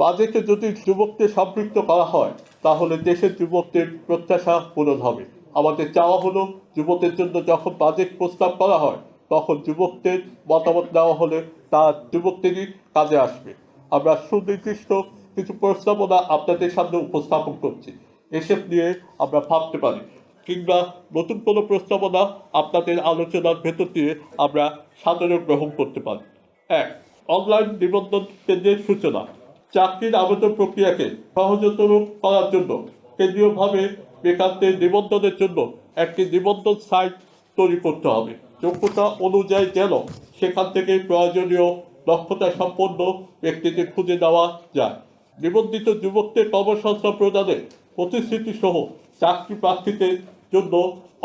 বাজেটে যদি যুবককে সম্পৃক্ত করা হয়, তাহলে দেশের যুবকদের প্রত্যাশা পূরণ হবে। আমাদের চাওয়া হলো যুবকদের জন্য যখন বাজেট প্রস্তাব করা হয়, তখন যুবকদের মতামত নেওয়া হলে তা যুবকদেরই কাজে আসবে। আমরা সুনির্দিষ্ট কিছু প্রস্তাবনা আপনাদের সামনে উপস্থাপন করছি। এসব নিয়ে আমরা ভাবতে পারি, কিংবা নতুন কোনো প্রস্তাবনা আপনাদের আলোচনার ভেতর দিয়ে আমরা সাধারণ গ্রহণ করতে পারি। এক, অনলাইন নিবন্ধন কেন্দ্রের সূচনা। চাকরির আবেদন প্রক্রিয়াকে সহজতর করার জন্য, কেন্দ্রীয়ভাবে বেকারদের নিবন্ধনের জন্য একটি নিবন্ধন সাইট তৈরি করতে হবে। যোগ্যতা অনুযায়ী যেন সেখান থেকে প্রয়োজনীয় দক্ষতা সম্পন্ন ব্যক্তিদের খুঁজে দেওয়া যায়। নিবন্ধিত যুবকদের কর্মসংস্থান প্রদানে প্রতিশ্রুতি সহ চাকরি প্রার্থীদের জন্য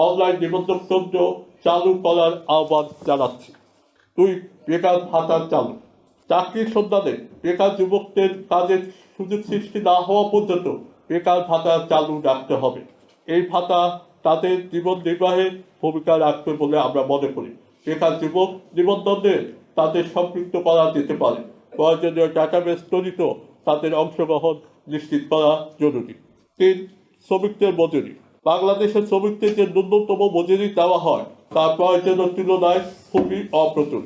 অনলাইন নিবন্ধন কেন্দ্র চালু করার আহ্বান জানাচ্ছি। দুই, বেকার ভাতা চালু। চাকরির সন্ধানে বেকার যুবকদের কাজের সুযোগ সৃষ্টি না হওয়া পর্যন্ত বেকার ভাতা চালু রাখতে হবে। এই ভাতা তাদের জীবন নির্বাহে ভূমিকা রাখবে বলে আমরা মনে করি। বেকার যুবক নিবন্ধনে তাদের সম্পৃক্ত করা যেতে পারে। প্রয়োজনীয় ডাটাবেস তৈরিত তাদের অংশগ্রহণ নিশ্চিত করা জরুরি। তিন, শ্রমিকদের মজুরি। বাংলাদেশের শ্রমিকদের যে ন্যূনতম মজুরি দেওয়া হয় তা প্রয়োজনের তুলনায় খুবই অপ্রতুল।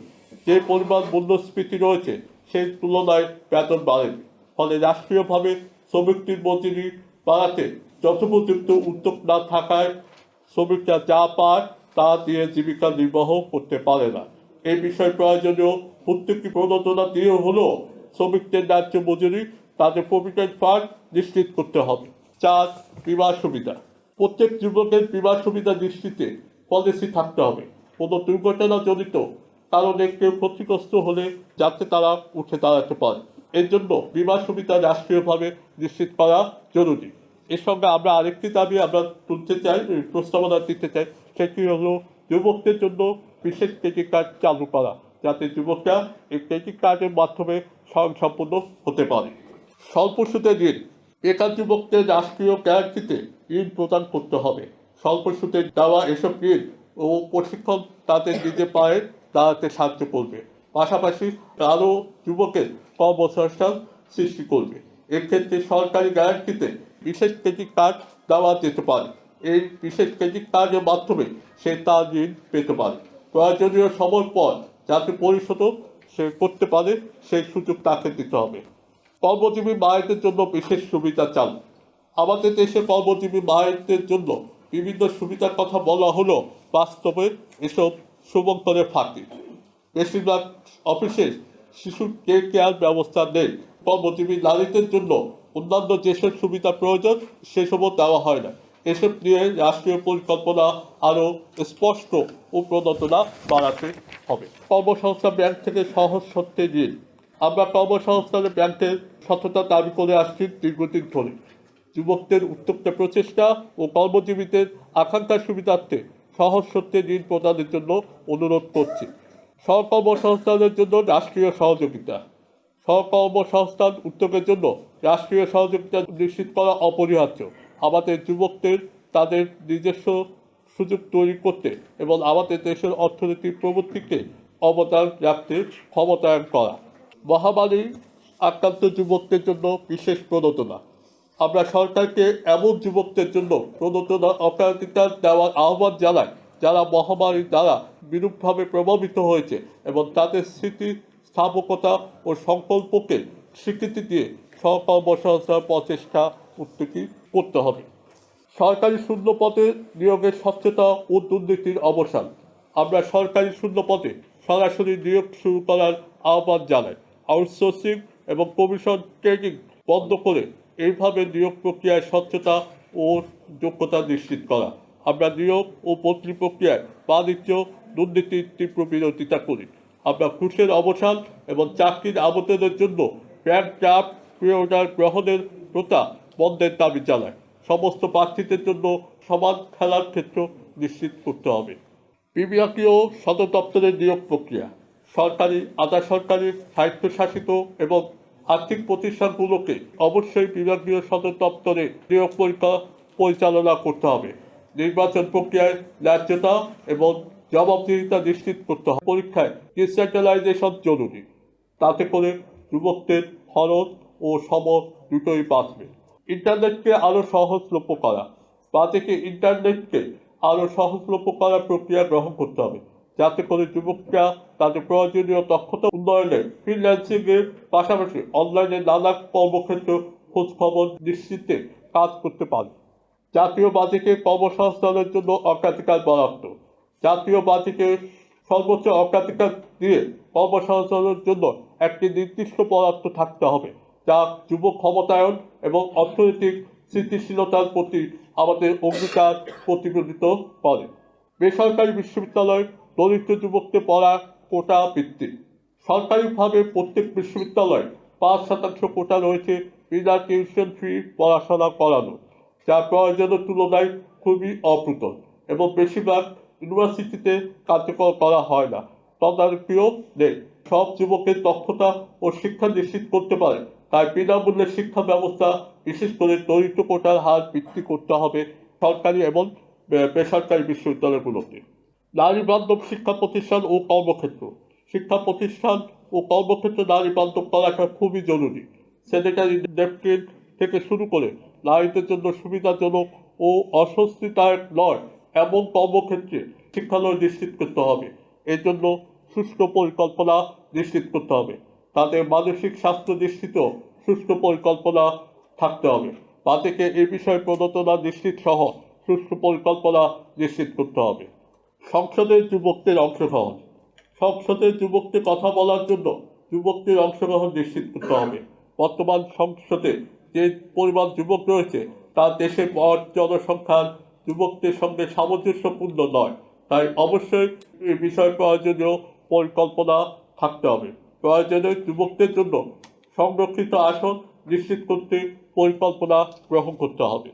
যে পরিমাণ মূল্যস্ফীতি রয়েছে, সেই তুলনায় বেতন বাড়েনি। ফলে রাষ্ট্রীয়ভাবে শ্রমিকদের মজুরি বাড়াতে যথোপযুক্ত উদ্যোগ না থাকায় শ্রমিকরা যা পায় তা দিয়ে জীবিকা নির্বাহ করতে পারে না। এই বিষয়ে প্রয়োজনীয় প্রত্যেকটি প্রণোদনা দিয়ে হলেও শ্রমিকদের ন্যায্য মজুরি তাদের প্রভিডেন্ট ফান্ড নিশ্চিত করতে হবে। চার, বিমা সুবিধা। প্রত্যেক যুবকের বিমা সুবিধা নিশ্চিতে পলিসি থাকতে হবে। কোনো দুর্ঘটনা জনিত কারণে ক্ষতিগ্রস্ত হলে যাতে তারা উঠে দাঁড়াতে পারে। এর জন্য বিমা সুবিধা রাষ্ট্রীয়ভাবে নিশ্চিত করা জরুরি। এর সঙ্গে আমরা আরেকটি দাবি আমরা তুলতে চাই প্রস্তাবনা দিতে চাই, সেটি হলো যুবকদের জন্য বিশেষ ক্রেডিট কার্ড চালু করা, যাতে যুবকরা এই ক্রেডিট কার্ডের মাধ্যমে স্বয়ংসম্পূর্ণ হতে পারে। স্বল্প সুদে ঋণ। বেকার যুবকদের রাষ্ট্রীয় গ্যারান্টিতে ঋণ প্রদান করতে হবে। স্বল্প সুদে দেওয়া এসব ঋণ ও প্রশিক্ষণ তাদের নিজে পায়ে দাঁড়াতে সাহায্য করবে। পাশাপাশি আরও যুবকের কর্মসংস্থান সৃষ্টি করবে। এক্ষেত্রে সরকারি গ্যারান্টিতে বিশেষ ক্রেডিট কার্ড দেওয়া যেতে পারে। এই বিশেষ ক্রেডিট কার্ডের মাধ্যমে সে তার ঋণ পেতে পারে। প্রয়োজনীয় সময় পর যাতে পরিশোধ সে করতে পারে, সেই সুযোগ তাকে দিতে হবে। কর্মজীবী মায়েদের জন্য বিশেষ সুবিধা চালু আমাদের দেশে কর্মজীবী মায়েদের জন্য বিভিন্ন সুবিধার কথা বলা হলো। বাস্তবে এসব সুমন্তরে ফাঁকি। বেশিরভাগ অফিসে শিশুর কে কেয়ার ব্যবস্থা নেই। কর্মজীবী নারীদের জন্য অন্যান্য যেসব সুবিধা প্রয়োজন সেসবও দেওয়া হয় না। এসব নিয়ে রাষ্ট্রীয় পরিকল্পনা আরও স্পষ্ট ও প্রণোদনা বাড়াতে হবে। কর্মসংস্থান ব্যাংক থেকে সহজ সত্যে ঋণ আমরা কর্মসংস্থানের ব্যাংকের সততা দাবি করে আসছি দীর্ঘদিন ধরে। যুবকদের উদ্যোক্তা প্রচেষ্টা ও কর্মজীবীদের আকাঙ্ক্ষার সুবিধার্থে সহজ সত্যে ঋণ প্রদানের জন্য অনুরোধ করছি। সহকর্মসংস্থানের জন্য রাষ্ট্রীয় সহযোগিতা। সহকর্মসংস্থান উদ্যোগের জন্য রাষ্ট্রীয় সহযোগিতা নিশ্চিত করা অপরিহার্য। আমাদের যুবকদের তাদের নিজস্ব সুযোগ তৈরি করতে এবং আমাদের দেশের অর্থনৈতিক প্রবৃত্তিকে অবদান রাখতে ক্ষমতায়ন করা। মহামারী আক্রান্ত যুবকদের জন্য বিশেষ প্রণোদনা। আমরা সরকারকে এমন যুবকদের জন্য প্রণোদনা অগ্রাধিকার দেওয়ার আহ্বান জানাই, যারা মহামারীর দ্বারা বিরূপভাবে প্রভাবিত হয়েছে এবং তাদের স্মৃতি, স্থাপকতা ও সংকল্পকে স্বীকৃতি দিয়ে সহকর্মসংস্থার প্রচেষ্টা উদ্যোগী করতে হবে। সরকারি শূন্য পদে নিয়োগের স্বচ্ছতা ও দুর্নীতির অবসান। আমরা সরকারি শূন্য পদে সরাসরি নিয়োগ শুরু করার আহ্বান জানাই। আউটসোর্সিং এবং কমিশন ট্রেনিং বন্ধ করে এইভাবে নিয়োগ প্রক্রিয়ায় স্বচ্ছতা ও যোগ্যতা নিশ্চিত করা। আমরা নিয়োগ ও বদলি প্রক্রিয়ায় বাণিজ্য দুর্নীতির তীব্র বিরোধিতা করি। আমরা ঘুষের অবসান এবং চাকরির আবেদনের জন্য ব্যাংক ড্রাফট প্রি অর্ডার গ্রহণের প্রথা বন্ধের দাবি জানায় সমস্ত প্রার্থীদের জন্য সমান খেলার ক্ষেত্র নিশ্চিত করতে হবে। বিভাগীয় সদর দপ্তরের নিয়োগ প্রক্রিয়া। সরকারি, আধা সরকারি, স্বায়ত্তশাসিত এবং আর্থিক প্রতিষ্ঠানগুলোকে অবশ্যই বিভাগীয় সদর দপ্তরে নিয়োগ পরীক্ষা পরিচালনা করতে হবে। নির্বাচন প্রক্রিয়ায় ন্যায্যতা এবং জবাবদিহিতা নিশ্চিত করতে হবে। পরীক্ষায় ডিসেন্ট্রালাইজেশন জরুরি। তাতে করে যুবকদের খরচ ও সময় দুটোই বাঁচবে। ইন্টারনেটকে আরও সহজলভ্য করা। বাজেটে ইন্টারনেটকে আরও সহজলভ্য করার প্রক্রিয়া গ্রহণ করতে হবে। যাতে করে যুবকরা তাদের প্রয়োজনীয় দক্ষতা উন্নয়নে ফ্রিল্যান্সিংয়ের পাশাপাশি অনলাইনে নানা কর্মক্ষেত্র খোঁজখবর নিশ্চিতে কাজ করতে পারে। জাতীয় বাজেটে কর্মসংস্থানের জন্য অগ্রাধিকার বরাদ্দ। জাতীয় বাজেটে সর্বোচ্চ অগ্রাধিকার দিয়ে কর্মসংস্থানের জন্য একটি নির্দিষ্ট বরাদ্দ থাকতে হবে, যা যুব ক্ষমতায়ন এবং অর্থনৈতিক স্থিতিশীলতার প্রতি আমাদের অঙ্গীকার প্রতিফলিত করে। বেসরকারি বিশ্ববিদ্যালয় দরিদ্র যুবককে পড়া কোটা বৃত্তি সরকারিভাবে প্রত্যেক বিশ্ববিদ্যালয়ে পাঁচ শতাংশ কোটা রয়েছে বিনা টিউশন ফি পড়াশোনা করানো, যা প্রয়োজনের তুলনায় খুবই অপ্রতুল এবং বেশিরভাগ ইউনিভার্সিটিতে কার্যকর করা হয় না। তদারকিও নেই। সব যুবকের দক্ষতা ও শিক্ষা নিশ্চিত করতে পারে। তাই বিনামূল্যে শিক্ষা ব্যবস্থা, বিশেষ করে দরিদ্র কোটার হার বৃদ্ধি করতে হবে সরকারি এবং বেসরকারি বিশ্ববিদ্যালয়গুলোতে। নারী বান্ধব শিক্ষা প্রতিষ্ঠান ও কর্মক্ষেত্র। শিক্ষা প্রতিষ্ঠান ও কর্মক্ষেত্রে নারী বান্ধব করাটা খুবই জরুরি। স্যানিটারি ন্যাপকিন থেকে শুরু করে নারীদের জন্য সুবিধাজনক ও অস্বস্তিদায়ক নয়, এমন কর্মক্ষেত্রে শিক্ষালয় নিশ্চিত করতে হবে। এর জন্য সুষ্ঠু পরিকল্পনা নিশ্চিত করতে হবে। তাদের মানসিক স্বাস্থ্য নিশ্চিত, সুষ্ঠু পরিকল্পনা থাকতে হবে। তাদেরকে এ বিষয়ে প্রণোদনা নিশ্চিত সহ সুষ্ঠু পরিকল্পনা নিশ্চিত করতে হবে। সংসদের যুবকদের অংশগ্রহণ। সংসদের যুবকদের কথা বলার জন্য যুবকদের অংশগ্রহণ নিশ্চিত করতে হবে। বর্তমান সংসদে যে পরিমাণ যুবক রয়েছে তা দেশের মোট জনসংখ্যার যুবকদের সঙ্গে সামঞ্জস্যপূর্ণ নয়। তাই অবশ্যই এই বিষয়ে প্রয়োজনীয় পরিকল্পনা থাকতে হবে। প্রয়োজনে যুবকদের জন্য সংরক্ষিত আসন নিশ্চিত করতে পরিকল্পনা গ্রহণ করতে হবে।